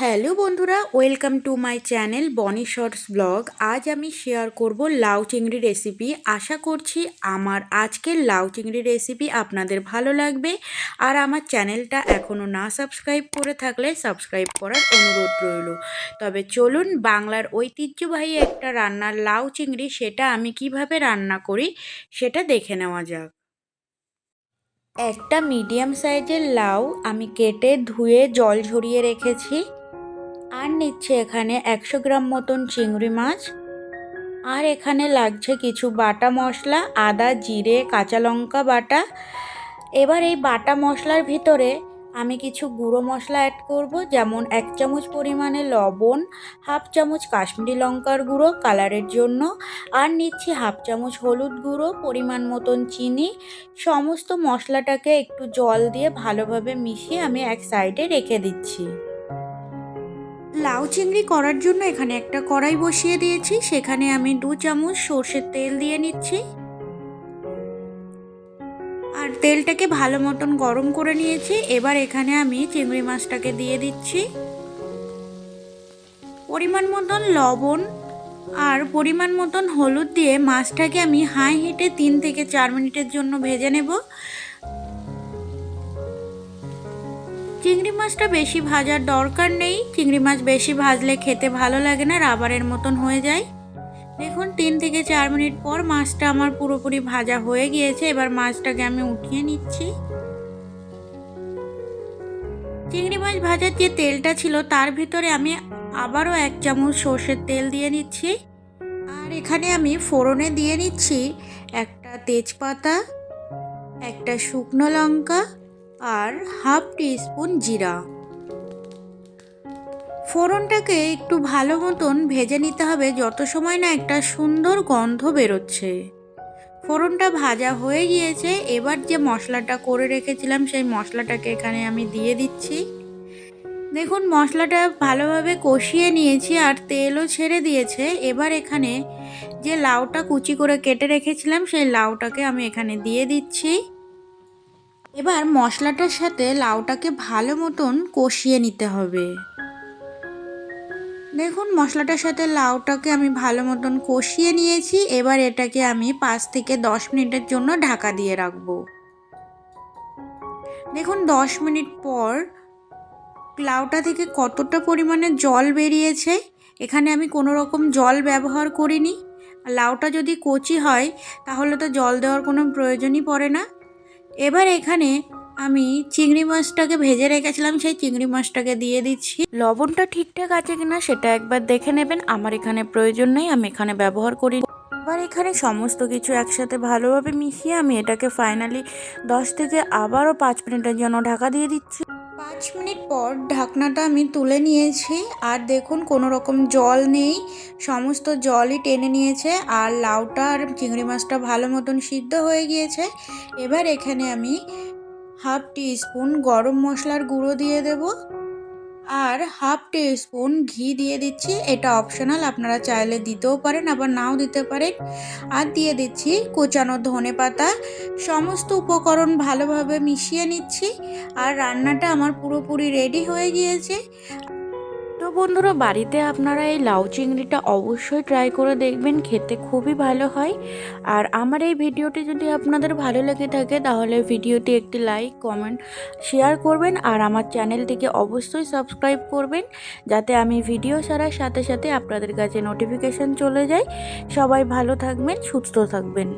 Hello বন্ধুরা, welcome to my channel Boni shorts vlog. আজ আমি শেয়ার করব লাউ চিংড়ি রেসিপি। আশা করছি আমার আজকের লাউ চিংড়ি রেসিপি আপনাদের ভালো লাগবে। আর আমার চ্যানেলটা এখনও না সাবস্ক্রাইব করে থাকলে সাবস্ক্রাইব করার অনুরোধ রইল। তবে চলুন, বাংলার ঐতিহ্যবাহী একটা রান্নার লাউ চিংড়ি, সেটা আমি কীভাবে রান্না করি সেটা দেখে নেওয়া যাক। একটা মিডিয়াম সাইজের লাউ আমি কেটে ধুয়ে জল ঝরিয়ে রেখেছি। আর নিচ্ছে এখানে একশো গ্রাম মতন চিংড়ি মাছ। আর এখানে লাগছে কিছু বাটা মশলা, আদা, জিরে, কাঁচা লঙ্কা বাটা। এবার এই বাটা মশলার ভিতরে আমি কিছু গুঁড়ো মশলা অ্যাড করব, যেমন এক চামচ পরিমাণে লবণ, হাফ চামচ কাশ্মীরি লঙ্কার গুঁড়ো কালারের জন্য। আর নিচ্ছি হাফ চামচ হলুদ গুঁড়ো, পরিমাণ মতন চিনি। সমস্ত মশলাটাকে একটু জল দিয়ে ভালোভাবে মিশিয়ে আমি এক সাইডে রেখে দিচ্ছি। লাউ চিংড়ি করার জন্য এখানে একটা কড়াই বসিয়ে দিয়েছি। সেখানে আমি দু চামচ সর্ষের তেল দিয়ে নিচ্ছি। আর তেলটাকে ভালো মতন গরম করে নিয়েছি। এবার এখানে আমি চিংড়ি মাছটাকে দিয়ে দিচ্ছি। পরিমাণ মতন লবণ আর পরিমাণ মতন হলুদ দিয়ে মাছটাকে আমি হাই হিটে তিন থেকে চার মিনিটের জন্য ভেজে নেব। চিংড়ি মাছটা বেশি ভাজার দরকার নেই। চিংড়ি মাছ বেশি ভাজলে খেতে ভালো লাগে না, রাবারের মতন হয়ে যায়। দেখুন, তিন থেকে চার মিনিট পর মাছটা আমার পুরোপুরি ভাজা হয়ে গিয়েছে। এবার মাছটাকে আমি উঠিয়ে নিচ্ছি। চিংড়ি মাছ ভাজার যে তেলটা ছিল, তার ভিতরে আমি আবারও এক চামচ সর্ষের তেল দিয়ে নিচ্ছি। আর এখানে আমি ফোড়নে দিয়ে নিচ্ছি একটা তেজপাতা, একটা শুকনো লঙ্কা আর হাফ স্পুন জিরা। ফোড়নটাকে একটু ভালো মতন ভেজে নিতে হবে যত সময় না একটা সুন্দর গন্ধ বেরোচ্ছে। ফোড়নটা ভাজা হয়ে গিয়েছে, এবার যে মশলাটা করে রেখেছিলাম সেই মশলাটাকে এখানে আমি দিয়ে দিচ্ছি। দেখুন, মশলাটা ভালোভাবে কষিয়ে নিয়েছি আর তেলও ছেড়ে দিয়েছে। এবার এখানে যে লাউটা কুচি করে কেটে রেখেছিলাম, সেই লাউটাকে আমি এখানে দিয়ে দিচ্ছি। এবার মশলাটার সাথে লাউটাকে ভালো মতন কষিয়ে নিতে হবে। দেখুন, মশলাটার সাথে লাউটাকে আমি ভালো মতন কষিয়ে নিয়েছি। এবার এটাকে আমি পাঁচ থেকে দশ মিনিটের জন্য ঢাকা দিয়ে রাখব। দেখুন, দশ মিনিট পর লাউটা থেকে কতটা পরিমাণে জল বেরিয়েছে, এখানে আমি কোনো রকম জল ব্যবহার করিনি। লাউটা যদি কচি হয়, তাহলে তো জল দেওয়ার কোনো প্রয়োজনই পড়ে না। এবার এখানে আমি চিংড়ি মাছটাকে ভেজে রেখেছিলাম, সেই চিংড়ি মাছটাকে দিয়ে দিচ্ছি। লবণটা ঠিকঠাক আছে কিনা সেটা একবার দেখে নেবেন, আমার এখানে প্রয়োজন নেই, আমি এখানে ব্যবহার করি। এবার এখানে সমস্ত কিছু একসাথে ভালোভাবে মিশিয়ে আমি এটাকে ফাইনালি দশ থেকে আবারও পাঁচ মিনিটের জন্য ঢাকা দিয়ে দিচ্ছি। পাঁচ মিনিট পর ঢাকনাটা আমি তুলে নিয়েছি। আর দেখুন, কোনো রকম জল নেই। সমস্ত জলই টেনে নিয়েছে। আর লাউটা আর চিংড়ি মাছটা ভালো মতন সিদ্ধ হয়ে গিয়েছে। এবার এখানে আমি হাফ টি স্পুন গরম মশলার গুঁড়ো দিয়ে দেব। আর হাফ টি স্পুন ঘি দিয়ে দিচ্ছি, এটা অপশনাল আপনারা চাইলে দিতেও পারেন, আবার নাও দিতে পারেন। আর দিয়ে দিচ্ছি কোচানো ধনে পাতা, সমস্ত উপকরণ ভালোভাবে মিশিয়ে নিচ্ছি। আর রান্নাটা আমার পুরোপুরি রেডি হয়ে গিয়েছে। তো বন্ধুরা, বাড়িতে আপনারা এই লাউ চিংড়িটা অবশ্যই ট্রাই করে দেখবেন, খেতে খুবই ভালো হয়। আর আমার এই ভিডিওটি যদি আপনাদের ভালো লেগে থাকে, তাহলে ভিডিওটি একটি লাইক কমেন্ট শেয়ার করবেন আর আমার চ্যানেলটিকে অবশ্যই সাবস্ক্রাইব করবেন, যাতে আমি ভিডিও ছাড়ার সাথে সাথে আপনাদের কাছে নোটিফিকেশান চলে যায়। সবাই ভালো থাকবেন, সুস্থ থাকবেন।